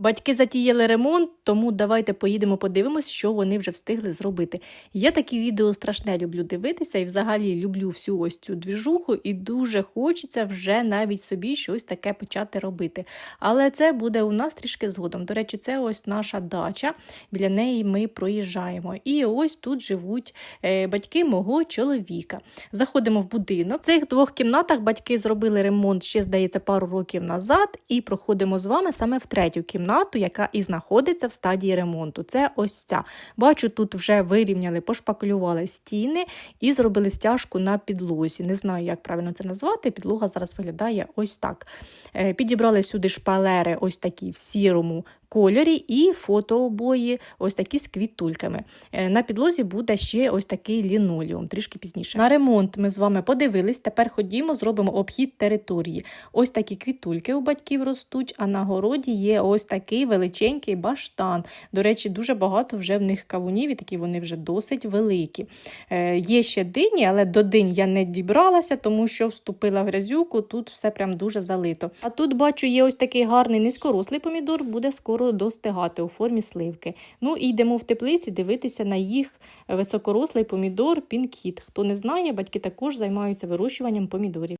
Батьки затіяли ремонт, тому давайте поїдемо подивимось, що вони вже встигли зробити. Я такі відео страшне люблю дивитися і взагалі люблю всю ось цю двіжуху, і дуже хочеться вже навіть собі щось таке почати робити. Але це буде у нас трішки згодом. До речі, це ось наша дача. Біля неї ми проїжджаємо. І ось тут живуть е, батьки мого чоловіка. Заходимо в будинок. В цих двох кімнатах батьки зробили ремонт ще, здається, пару років назад, і проходимо з вами саме в третю кімнату, яка і знаходиться в стадії ремонту. Це ось ця. Бачу, тут вже вирівняли, пошпаклювали стіни і зробили стяжку на підлозі. Не знаю, як правильно це назвати. Підлога зараз виглядає ось так. Е, Підібрали сюди шпалери, ось такі в сірому кольорі, і фотообої, ось такі з квітульками. Е, На підлозі буде ще ось такий лінолеум, трішки пізніше. На ремонт ми з вами подивились. Тепер ходімо, зробимо обхід території. Ось такі квітульки у батьків ростуть, а на городі є ось такий величенький баштан. До речі, дуже багато вже в них кавунів, і такі вони вже досить великі. Е, є ще дині, але до динь я не дібралася, тому що вступила в грязюку, тут все прям дуже залито. А тут бачу, є ось такий гарний низькорослий помідор, буде скоро достигати у формі сливки. Ну і йдемо в теплиці дивитися на їх високорослий помідор пінкіт. Хто не знає, батьки також займаються вирощуванням помідорів.